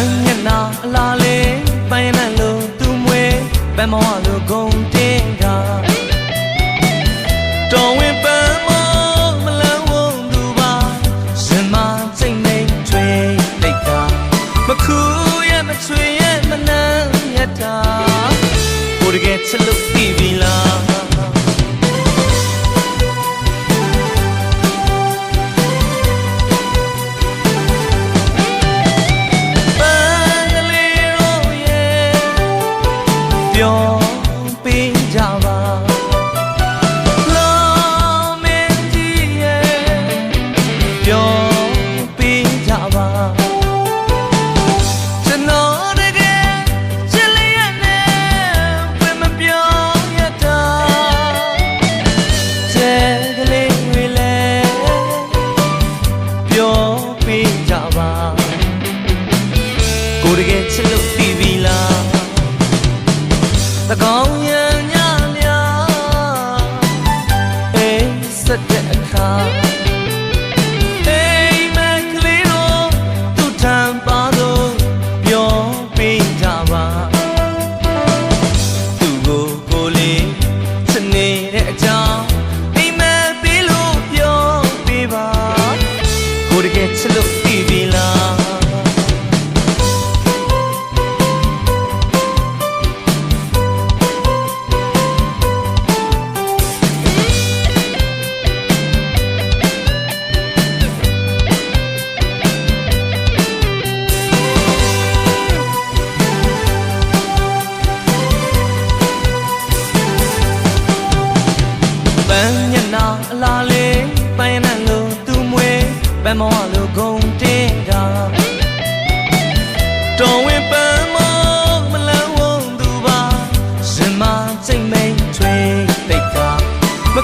မ်းမျက်နာအလားလေးပိုင်းလန့်လို့သူမွေးဗမဝလို့ဂုံတင်က ကိုတကယ်ချစ်လို့သိပြီလားတကောင်းရန်ညများအေးဆက်တဲ့အခါ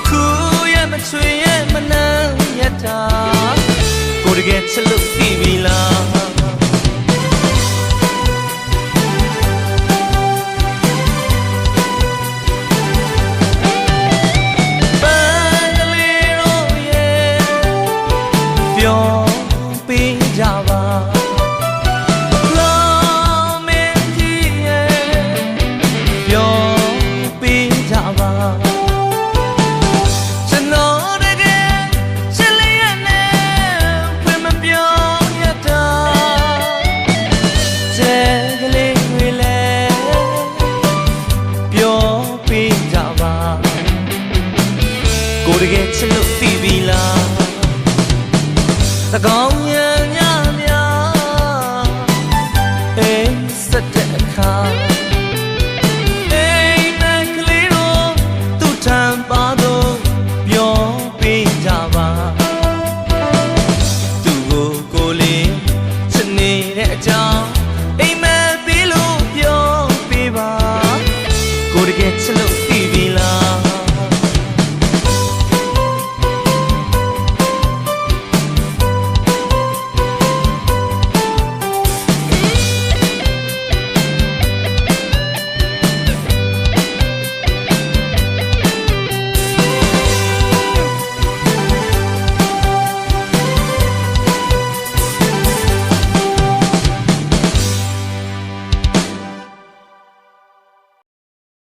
ခုရဲ့မချွေရဲ့မနှမ်းရတာကိုတကယ်ချစ်လို့သိပြီလား တကယ်ချစ်လို့သိပြီလားသကောင်းရံညမြအေးဆက်တဲ့အခါအေးမကလေးတို့သူထံပါတော့ပြောပေးကြပါသူကိုကိုလေးချစ်နေတဲ့အကြောင်းအိမ်မပေးလို့ပြောပေးပါကိုတကယ်ချစ်